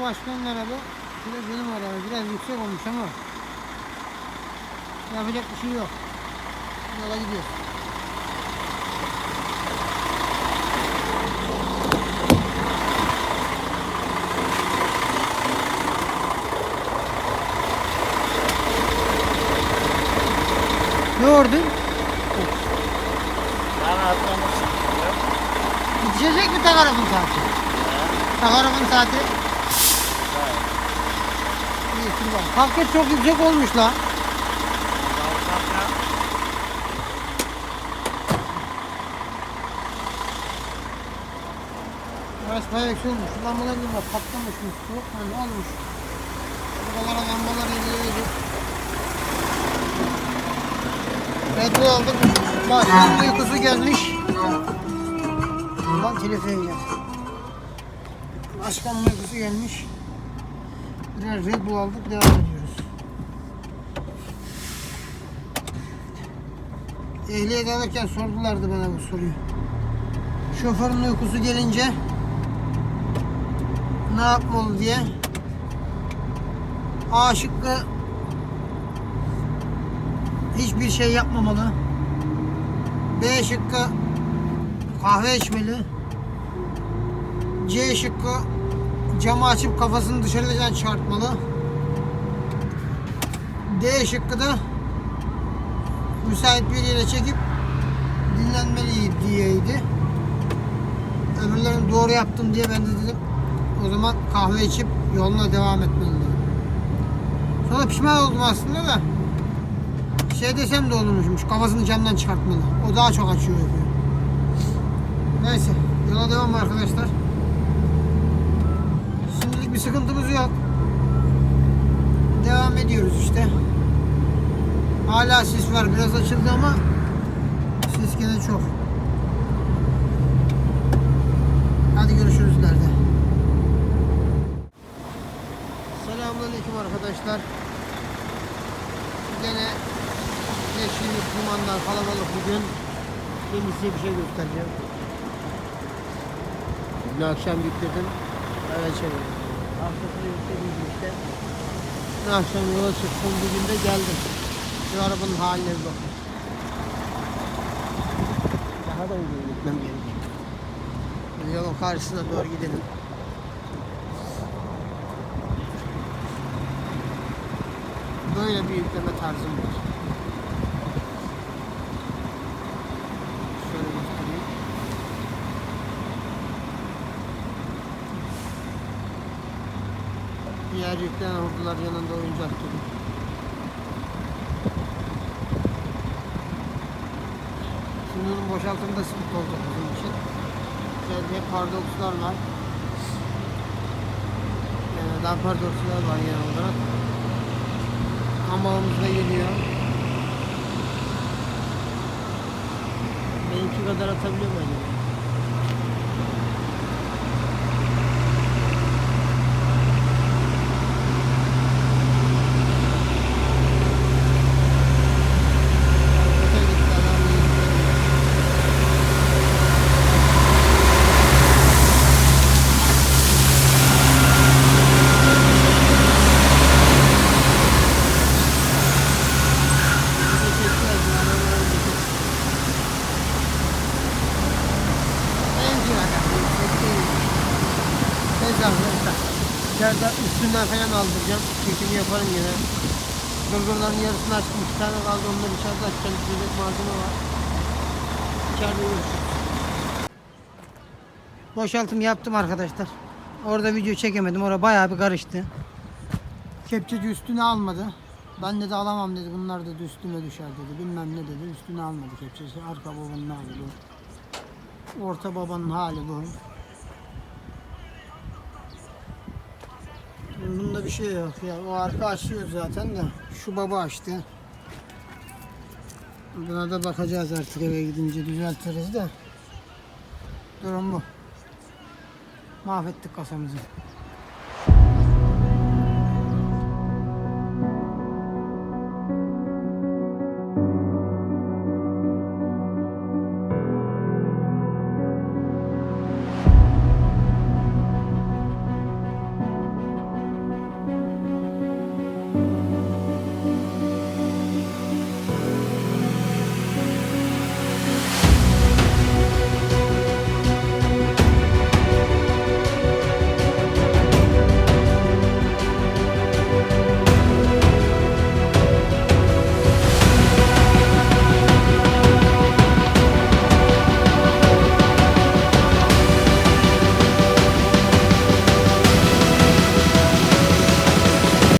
Başkanın araba, da benim araba. Biraz yüksek olmuş ama yapacak bir şey yok. Yola gidiyoruz. Ne ordun? Ben istiyorum. Yetişecek mi takarabın saati? Takarabın saati? İyi, dur bak. Paket çok yüksek olmuş lan. Burası bayağı yüksek olmuş. Lambalar bak patlamış mı? Yok mu? Ne olmuş? Buralara lambalar. Evet bu aldık. Başkanın uykusu gelmiş. Ulan telefon gel. Başkanın uykusu gelmiş. Biraz Red Bull aldık devam ediyoruz. Ehliyet alırken sordulardı bana bu soruyu. Şoförün uykusu gelince ne yapmalı diye. A şıkkı hiçbir şey yapmamalı. B şıkkı kahve içmeli. C şıkkı camı açıp kafasını dışarıdan çıkartmalı. D şıkkı da müsait bir yere çekip dinlenmeli diyeydi. Öbürlerini doğru yaptım diye ben de dedim o zaman kahve içip yoluna devam etmeli dedim. Sonra pişman oldum aslında da şey desem de olurmuş kafasını camdan çıkartmalı. O daha çok açıyor yapıyor. Neyse yola devam arkadaşlar. Şimdilik bir sıkıntımız yok. Devam ediyoruz işte. Hala sis var. Biraz açıldı ama sis gene çok. Arkadaşlar. Gene yeşillik, dumanlar, kalabalık bugün. Şimdi size bir şey göstereceğim. Dün akşam yükledim. Eve çevirdim. Haftasını yükledim işte. Dün akşam yola çıktım. Bugün de geldim. Şu arabanın haline bir bakın. Daha da uygun gitmem gerekiyor. Yolun karşısına doğru gidelim. Böyle bir yükleme tarzım var. Şöyle göstereyim. Diğer yüklenen ordular yanında oyuncak gibi. Şimdi bunun boşaltımda sıkıntı olacak bizim için. Şöyle hep var. Yani daha pardokslar var genel olarak. Hamağımız da geliyor. Benimki kadar atabiliyor mu acaba? İçeride üstünden falan aldıracağım. Çekimi yaparım yine. Gırgırların yarısını açtım. İki tane kaldı. Onları içeride açacağım. İçecek malzeme var. İçeride görüşürüz. Boşaltım yaptım arkadaşlar. Orada video çekemedim. Orada bayağı bir karıştı. Kepçeci üstüne almadı. Ben dedi alamam dedi. Bunlar dedi üstüne düşer dedi. Bilmem ne dedi. Üstüne almadı kepçeci. Arka babanın hali bu. Orta babanın hali bu. Bunda bir şey yok ya. O arka açıyor zaten de. Şu baba açtı. Buna da bakacağız artık eve gidince düzeltiriz de. Durum bu. Mahvettik kasamızı.